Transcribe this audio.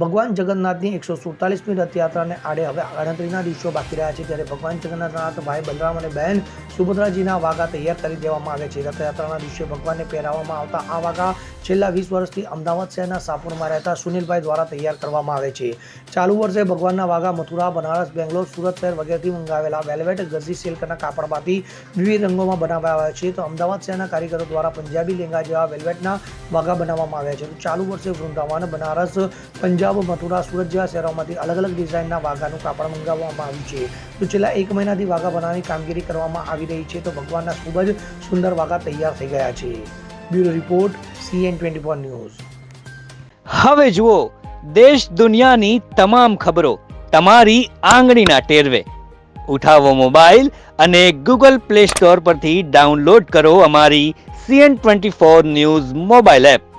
ભગવાન જગન્નાથની એકસો સુડતાલીસમી રથયાત્રાને આડે હવે ગણતરીના દિવસો બાકી રહ્યા છે. ત્યારે ભગવાન જગન્નાથના ભાઈ બલરામ અને બહેન સુભદ્રાજીના વાઘા તૈયાર કરી દેવામાં આવે છે. રથયાત્રાના દિવસે ભગવાનને પહેરાવવામાં આવતા આ વાઘા છેલ્લા વીસ વર્ષથી અમદાવાદ શહેરના સાપુરમાં રહેતા સુનિલભાઈ દ્વારા તૈયાર કરવામાં આવે છે. ચાલુ વર્ષે ભગવાનના વાઘા મથુરા, બનારસ, બેંગ્લોર, સુરત શહેર વગેરેથી મંગાવેલા વેલ્વેટ ગઝી સિલ્કના કાપડમાંથી વિવિધ રંગોમાં બનાવવામાં આવ્યા છે. તો અમદાવાદ શહેરના કારીગરો દ્વારા પંજાબી લેંગા જેવા વેલ્વેટના વાઘા બનાવવામાં આવ્યા છે. તો ચાલુ વર્ષે વૃંદાવન, બનારસ, પંજાબ, મથુરા, સુરત જેવા શહેરોમાંથી અલગ અલગ ડિઝાઇનના વાઘાનું કાપડ મંગાવવામાં આવ્યું છે. તો છેલ્લા એક મહિનાથી વાઘા બનાવવાની કામગીરી કરવામાં આવી રહી છે તો ભગવાનના ખૂબ જ સુંદર વાઘા તૈયાર થઈ ગયા છે. Bureau report, CN twenty four news. હવે જુઓ, દેશ દુનિયાની તમામ ખબરો તમારી આંગળીના ટેરવે. ઉઠાવો મોબાઈલ અને ગૂગલ પ્લે સ્ટોર પરથી ડાઉનલોડ કરો અમારી CN twenty four news mobile app.